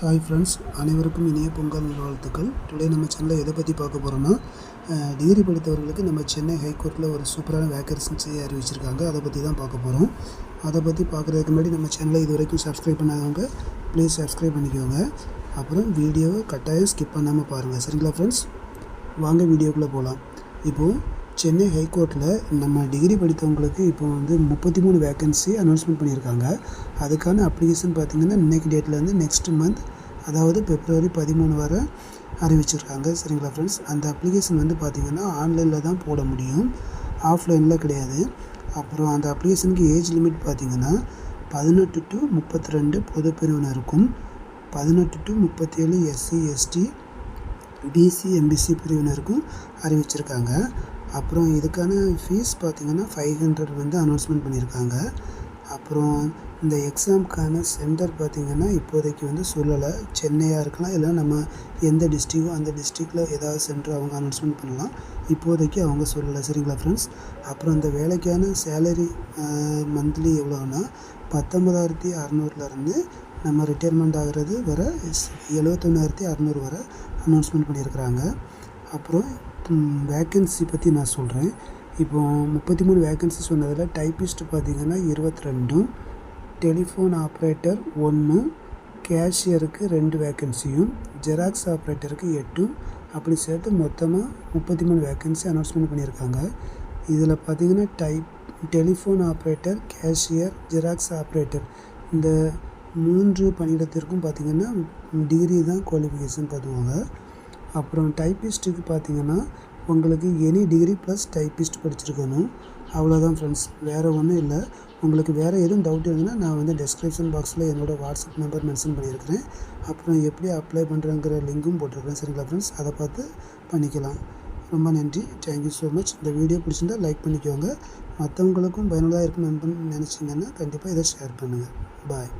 Hi friends அனைவருக்கும் இனிய பொங்கல் நல்வாழ்த்துக்கள் டுடே நம்ம சேனலில் எதை பற்றி பார்க்க போகிறோன்னா டிகிரி படித்தவர்களுக்கு நம்ம சென்னை ஹைகோர்ட்டில் ஒரு சூப்பரான வேக்கன்சி அறிவிச்சிருக்காங்க. அதை பற்றி தான் பார்க்க போகிறோம் அதை பற்றி பார்க்குறதுக்கு முன்னாடி நம்ம சேனலை இது வரைக்கும் சப்ஸ்கிரைப் பண்ணாதவங்க ப்ளீஸ் சப்ஸ்கிரைப் பண்ணிக்கோங்க. அப்புறம் வீடியோவை கட்டாயம் ஸ்கிப் பண்ணாமல் பாருங்கள் சரிங்களா ஃப்ரெண்ட்ஸ் வாங்க வீடியோக்குள்ளே போகலாம் இப்போது சென்னை ஹைகோர்ட்டில் நம்ம டிகிரி படித்தவங்களுக்கு இப்போ வந்து முப்பத்தி மூணு வேக்கன்சி அனௌன்ஸ்மெண்ட் பண்ணியிருக்காங்க. அதுக்கான அப்ளிகேஷன் பார்த்திங்கன்னா இன்றைக்கி டேட்லேருந்து நெக்ஸ்ட் மந்த் அதாவது பிப்ரவரி பதிமூணு வரை அறிவிச்சிருக்காங்க. சரிங்களா ஃப்ரெண்ட்ஸ் அந்த அப்ளிகேஷன் வந்து பார்த்திங்கன்னா ஆன்லைனில் தான் போட முடியும். ஆஃப்லைனில் கிடையாது. அப்புறம் அந்த அப்ளிகேஷனுக்கு ஏஜ் லிமிட் பார்த்திங்கன்னா பதினெட்டு டு முப்பத்தி ரெண்டு பொது பிரிவினருக்கும் பதினெட்டு டு முப்பத்தேழு எஸ்சி எஸ்டி பிசி எம்பிசி பிரிவினருக்கும் அறிவிச்சிருக்காங்க. அப்புறம் இதுக்கான ஃபீஸ் பார்த்திங்கன்னா ஃபைவ் ஹண்ட்ரட் வந்து அனௌன்ஸ்மெண்ட் பண்ணியிருக்காங்க. அப்புறம் இந்த எக்ஸாமுக்கான சென்டர் பார்த்திங்கன்னா இப்போதைக்கு வந்து சொல்லலை. சென்னையாக இருக்கலாம் இல்லை நம்ம எந்த டிஸ்ட்ரிக்கோ அந்த டிஸ்ட்ரிக்டில் ஏதாவது சென்டர் அவங்க அனௌன்ஸ்மெண்ட் பண்ணலாம். இப்போதைக்கு அவங்க சொல்லலை. சரிங்களா ஃப்ரெண்ட்ஸ் அப்புறம் இந்த வேலைக்கான சேலரி மந்த்லி எவ்வளோன்னா பத்தொம்பதாயிரத்தி அறநூறுலேருந்து நம்ம ரிட்டையர்மெண்ட் ஆகிறது வர எழுபத்தொன்னாயிரத்தி அறநூறு வரை அனௌன்ஸ்மெண்ட் பண்ணியிருக்கிறாங்க. அப்புறம் வேக்கன்சி பற்றி நான் சொல்கிறேன் இப்போ முப்பத்தி மூணு வேக்கன்சி சொன்னதில் டைப்பிஸ்ட் பார்த்திங்கன்னா இருபத்தி ரெண்டும் டெலிஃபோன் ஆப்ரேட்டர் ஒன்று கேஷியருக்கு ரெண்டு வேக்கன்சியும் ஜெராக்ஸ் ஆப்ரேட்டருக்கு எட்டும் அப்படி சேர்த்து மொத்தமாக முப்பத்தி மூணு வேக்கன்சி அனௌன்ஸ்மெண்ட் பண்ணியிருக்காங்க. இதில் பார்த்திங்கன்னா type telephone operator cashier Xerox operator இந்த மூன்று பணியிடத்திற்கும் பார்த்திங்கன்னா டிகிரி தான் குவாலிஃபிகேஷன் பார்த்துவாங்க அப்புறம் டைப்பிஸ்ட்டுக்கு பார்த்தீங்கன்னா உங்களுக்கு எனி டிகிரி ப்ளஸ் டைப்பிஸ்ட் படிச்சிருக்கணும். அவ்வளோதான் ஃப்ரெண்ட்ஸ் வேறு ஒன்றும் இல்லை. உங்களுக்கு வேறு எதுவும் டவுட் இருந்ததுன்னா நான் வந்து டெஸ்கிரிப்ஷன் பாக்ஸில் என்னோடய வாட்ஸ்அப் நம்பர் மென்ஷன் பண்ணியிருக்கிறேன். அப்புறம் எப்படி அப்ளை பண்ணுறங்கிற லிங்க்கும் போட்டிருக்கிறேன். சரிங்களா ஃப்ரெண்ட்ஸ் அதை பார்த்து பண்ணிக்கலாம். ரொம்ப நன்றி. தேங்க்யூ ஸோ மச் இந்த வீடியோ பிடிச்சிருந்தால் லைக் பண்ணிக்கோங்க. மற்றவங்களுக்கும் பயனுள்ளதாக இருக்குன்னு நினச்சிங்கன்னா கண்டிப்பாக இதை ஷேர் பண்ணுங்கள் பாய்